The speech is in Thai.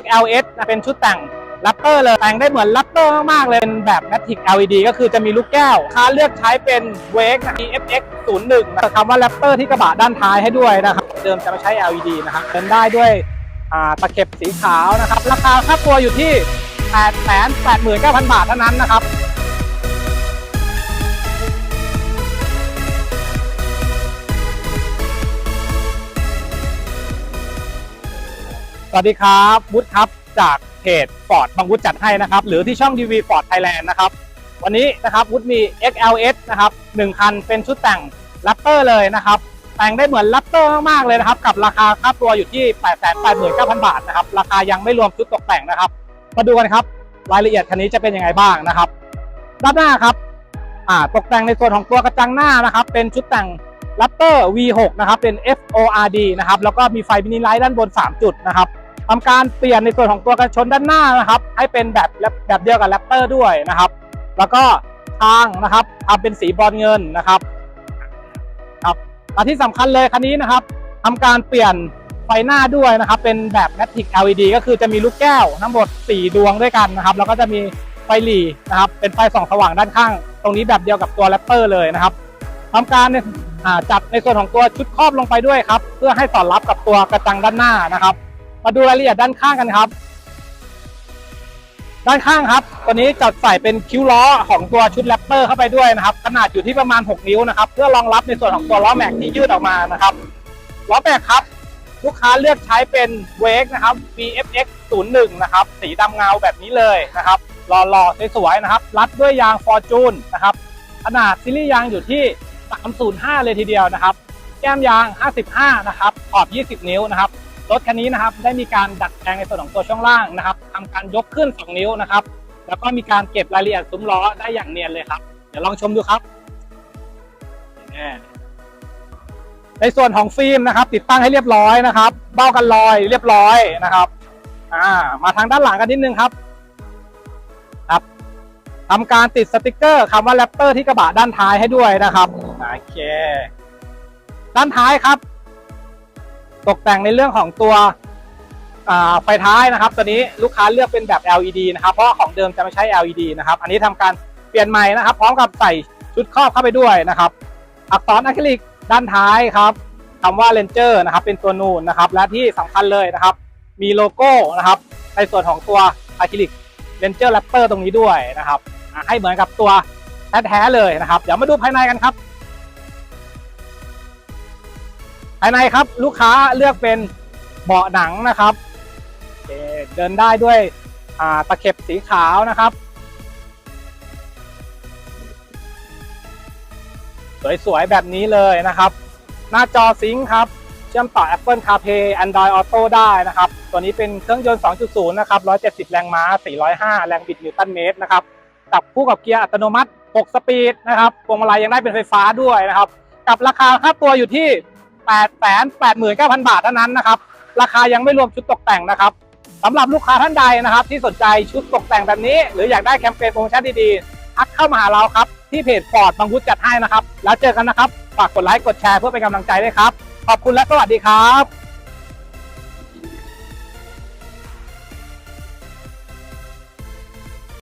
XLS นะเป็นชุดแต่งลัปเตอร์เลยแต่งได้เหมือนลัปเตอร์มาก ๆ เลยเป็นแบบแมทริก LED ก็คือจะมีลูกแก้วค้าเลือกใช้เป็นเวก EFX 0 1นะคำว่าลัปเตอร์ที่กระบะด้านท้ายให้ด้วยนะครับ เดิมจะไม่ใช้ LED นะครับเดินได้ด้วยอ่าตะเข็บสีขาวนะครับ ราคาค่าตัวอยู่ที่ 889,000 บาทเท่านั้นนะครับ สวัสดีครับวุฒิครับจากเพจฟอร์ดบางวุฒิจัดให้นะครับ หรือที่ช่อง DV Ford Thailand นด์นะครับวันนี้นะครับวุฒิมี XLS นะครับ1คันเป็นชุดแต่งแรปเตอร์เลยนะครับ แต่งได้เหมือนแรปเตอร์มากๆเลยนะครับ กับราคาค่าตัวอยู่ที่ 889,000 บาทนะครับ ราคายังไม่รวมชุดตกแต่งนะครับ มาดูกันครับ รายละเอียดคันนี้จะเป็นยังไงบ้างนะครับ ด้านหน้าครับตกแต่งในส่วนของตัวกระจังหน้านะครับ เป็นชุดแต่ง Raptor V6 นะครับ เป็น FORD นะครับ แล้วก็มีไฟมินิไลท์ด้านบน 3 จุดนะครับ ทำการเปลี่ยนในส่วนของตัวกันชนด้านหน้านะครับ ให้เป็นแบบแบบเดียวกับ Raptor ด้วยนะครับ แล้วก็ทางนะครับทำเป็นสีบอนเงินนะครับครับและที่สำคัญเลยคันนี้นะครับทำการเปลี่ยนไฟหน้าด้วยนะครับ เป็นแบบ Matic LED ก็คือจะมีลูกแก้วทั้งหมด4ดวงด้วยกันนะครับ แล้วก็จะมีไฟหลีนะครับ เป็นไฟส่องสว่างด้านข้าง ตรงนี้แบบเดียวกับตัว Raptor เลยนะครับทำการเนี่ยอ่าจัดในส่วนของตัวชุดครอบลงไปด้วยครับ เพื่อให้สอดรับกับตัวกระจังด้านหน้านะครับ มาดูรายละเอียดด้านข้างกันครับ ด้านข้างครับ ตัวนี้จัดใส่เป็นคิ้วล้อของตัวชุดแรปเตอร์เข้าไปด้วยนะครับ ขนาดอยู่ที่ประมาณ 6 นิ้วนะครับ เพื่อรองรับในส่วนของตัวล้อแม็กที่ยืดออกมานะครับ ล้อแม็กครับ ลูกค้าเลือกใช้เป็นเวกนะครับ VFX 01นะครับ สีดำเงาแบบนี้เลยนะครับ หล่อๆสวยๆนะครับ รัดด้วยยาง Fortune นะครับ ขนาดซีรีส์ยางอยู่ที่ 305 เลยทีเดียวนะครับ แก้มยาง 55 นะครับ ขอบ 20 นิ้วนะครับ รถคันนี้นะครับได้มีการดัดแปลงในส่วนของตัวช่วงล่างนะครับทำการยกขึ้น 2 นิ้วนะครับ แล้วก็มีการเก็บรายละเอียดซุ้มล้อได้อย่างเนียนเลยครับ เดี๋ยวลองชมดูครับในส่วนของฟิล์มนะครับ ติดตั้งให้เรียบร้อยนะครับ เบ้ากันรอยเรียบร้อยนะครับอ่ามาทางด้านหลังกันนิดนึงครับครับทำการติดสติกเกอร์คำว่าแรปเตอร์ที่กระบะด้านท้ายให้ด้วยนะครับโอเค ด้านท้ายครับ ตกแต่งในเรื่องของตัวไฟท้ายนะครับ ตัวนี้ลูกค้าเลือกเป็นแบบ LED นะครับ เพราะของเดิมจะไม่ใช้ LED นะครับ อันนี้ทำการเปลี่ยนใหม่นะครับ พร้อมกับใส่ชุดครอบเข้าไปด้วยนะครับ อักษรอะคริลิกด้านท้ายครับคำว่า Ranger นะครับ เป็นตัวนูนนะครับ และที่สำคัญเลยนะครับ มีโลโก้นะครับ ในส่วนของตัวอะคริลิก Ranger Raptor ตรงนี้ด้วยนะครับ ให้เหมือนกับตัวแท้ๆเลยนะครับ เดี๋ยวมาดูภายในกันครับ ภายในครับลูกค้าเลือกเป็นเบาะหนังนะครับ เดินได้ด้วยตะเข็บสีขาวนะครับ สวยๆ แบบนี้เลยนะครับ หน้าจอซิงค์ครับ เชื่อมต่อ Apple CarPlay Android Auto ได้นะครับ ตัวนี้เป็นเครื่องยนต์ 2.0 นะครับ 170 แรงม้า 405 แรงบิดนิวตันเมตรนะครับกับคู่กับเกียร์อัตโนมัติ 6 สปีดนะครับพวงมาลัยยังได้เป็นไฟฟ้าด้วยนะครับ กับราคาค่าตัวอยู่ที่ 889,000 บาทเท่านั้นนะครับ ราคายังไม่รวมชุดตกแต่งนะครับสำหรับลูกค้าท่านใดนะครับ ที่สนใจชุดตกแต่งแบบนี้ หรืออยากได้แคมเปญโปรโมชั่นดีๆทักเข้ามาหาเราครับ ที่เพจฟอร์ดบางวุฒิจัดให้นะครับ แล้วเจอกันนะครับ ฝากกดไลค์กดแชร์เพื่อเป็นกำลังใจด้วยครับ ขอบคุณและสวัสดีครับ